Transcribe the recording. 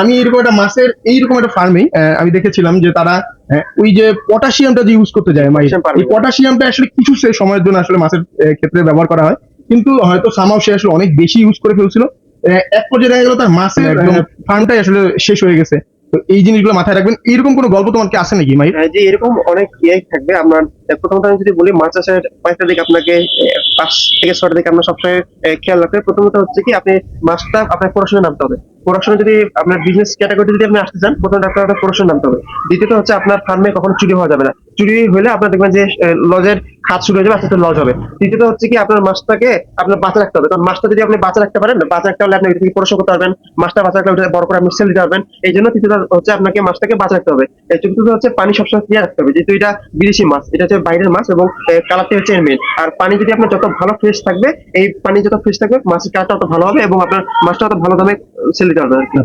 আমি এরকম একটা মাছের এইরকম একটা ফার্মে আমি দেখেছিলাম যে তারা ওই যে পটাশিয়ামটা যে ইউজ করতে যায় farming। এই পটাশিয়ামটা আসলে কিছু সময়ের জন্য আসলে মাছের ক্ষেত্রে ব্যবহার করা হয়। কিন্তু হয়তো সামাও সে আসলে অনেক বেশি ইউজ করে ফেলছিল। এক পর্যায়ে দেখা গেল তার মাছের ফার্মটাই আসলে শেষ হয়ে গেছে। তো এই জিনিসগুলো মাথায় রাখবেন। এরকম কোনো গল্প তোমার কি আছে নাকি মাই যে এরকম অনেক ইয়ে থাকবে। আপনার প্রথমত আমি যদি বলি মাছ চাষের কয়েকটা দিকে আপনাকে পাঁচ থেকে ছয়টা দিকে আপনার সবসময় খেয়াল রাখতে হবে। প্রথমত হচ্ছে কি, আপনি মাছটা আপনার প্রোডাকশনে নামতে হবে। প্রোডাকশনে যদি আপনার বিজনেস ক্যাটাগরি যদি আপনি আসতে চান প্রথমত আপনার একটা প্রোডাকশন নামতে হবে। দ্বিতীয়ত হচ্ছে আপনার ফার্মে কখনো চুরি হওয়া যাবে না। চুরি হলে আপনার দেখবেন যে লজের খাত শুরু হয়ে যাবে, আস্তে আস্তে লজ হবে। তৃতীয়ত হচ্ছে কি, আপনার মাছটাকে আপনার বাঁচা রাখতে হবে। কারণ মাছটা যদি আপনি বাঁচা রাখতে পারেন, বাঁচা রাখতে হলে আপনি প্রোডাকশন করতে পারবেন। মাছটা বাঁচা রাখলে বড় করে আপনি সেল দিতে পারবেন। এই জন্য তৃতীয়ত হচ্ছে আপনাকে মাছটাকে বাঁচা রাখতে হবে। চতুর্থ হচ্ছে পানি সবসময় ক্লিয়ার রাখতে হবে, যেহেতু এটা বিদেশি মাছ, এটা হচ্ছে বাইরের মাছ এবং কালারটি হচ্ছে মেন আর পানি যদি আপনার যত ভালো ফ্রেশ থাকবে, এই পানি যত ফ্রেশ থাকবে, মাছের কালারটা তত ভালো হবে এবং আপনার মাছটা অত ভালো দামে সেল দিতে কি।